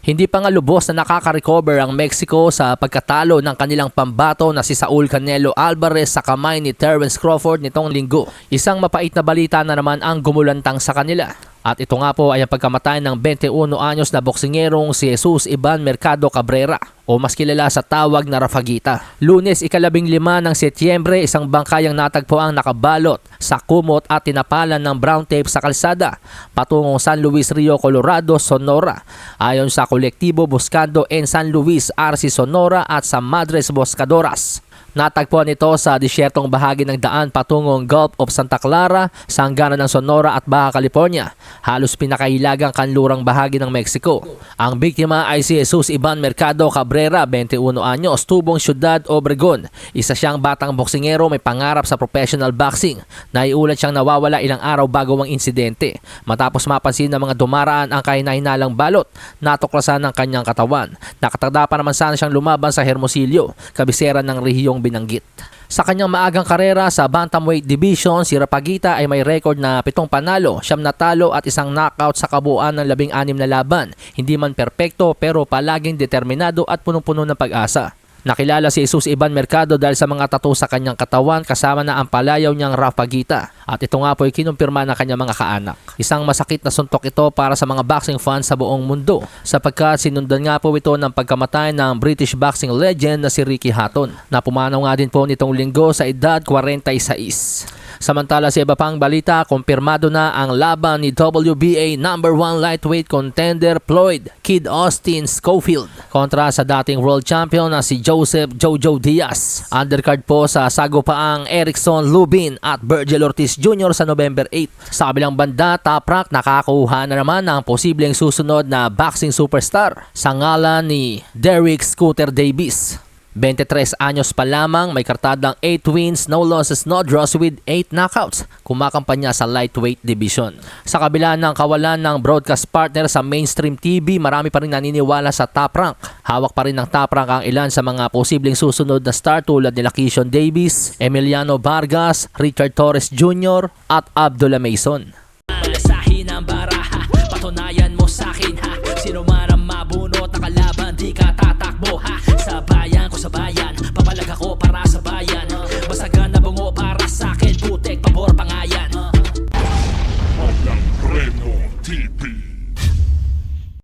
Hindi pa nga lubos na nakaka-recover ang Mexico sa pagkatalo ng kanilang pambato na si Saul Canelo Alvarez sa kamay ni Terence Crawford nitong linggo. Isang mapait na balita na naman ang gumulantang sa kanila. At ito nga po ay ang pagkamatay ng 21 anyos na boksingerong si Jesus Iban Mercado Cabrera o mas kilala sa tawag na Rafagita. Lunes, ikalabing lima ng Setyembre, isang bangkayang natagpo ang nakabalot sa kumot at tinapalan ng brown tape sa kalsada patungong San Luis Rio, Colorado, Sonora. Ayon sa kolektibo Buscando en San Luis, RC Sonora at sa Madres Boscadoras. Natagpuan ito sa disyertong bahagi ng daan patungong Gulf of Santa Clara, sa hangganan ng Sonora at Baja California, halos pinakahilagang kanlurang bahagi ng Mexico. Ang biktima ay si Jesus Iban Mercado Cabrera, 21 anyos, tubong Ciudad Obregon. Isa siyang batang boksingero may pangarap sa professional boxing. Naiulat siyang nawawala ilang araw bago ang insidente. Matapos mapansin ng mga dumaraan ang kahinahinalang balot, natuklasan ng kanyang katawan. Nakatagda pa naman sana siyang lumaban sa Hermosillo, kabisera ng rehiyong binanggit. Sa kanyang maagang karera sa Bantamweight Division, si Rapagita ay may record na pitong panalo, siyam na talo at isang knockout sa kabuuan ng labing anim na laban. Hindi man perpekto pero palaging determinado at punong-puno ng pag-asa. Nakilala si Jesus Iban Mercado dahil sa mga tattoo sa kanyang katawan kasama na ang palayaw niyang Rapagita. At ito nga po ay kinumpirma ng kanyang mga kaanak. Isang masakit na suntok ito para sa mga boxing fans sa buong mundo sapagkat sinundan nga po ito ng pagkamatay ng British boxing legend na si Ricky Hatton na pumanaw nga din po nitong linggo sa edad 46. Samantala sa iba pang balita, kumpirmado na ang laban ni WBA number 1 lightweight contender Floyd Kid Austin Schofield kontra sa dating world champion na si Joseph Jojo Diaz. Undercard po sa sagupaang Erickson Lubin at Virgil Ortiz Jr. sa November 8. Sa kabilang banda, Top Rank nakakuha na naman ng posibleng susunod na boxing superstar sa ngalan ni Derrick Scooter Davis. 23 anyos pa lamang, may kartadang 8 wins, no losses, no draws with 8 knockouts. Kumakampanya sa lightweight division. Sa kabila ng kawalan ng broadcast partner sa mainstream TV, marami pa rin naniniwala sa top rank. Hawak pa rin ng top rank ang ilan sa mga posibleng susunod na star tulad ni Keishon Davis, Emiliano Vargas, Richard Torres Jr. at Abdullah Mason.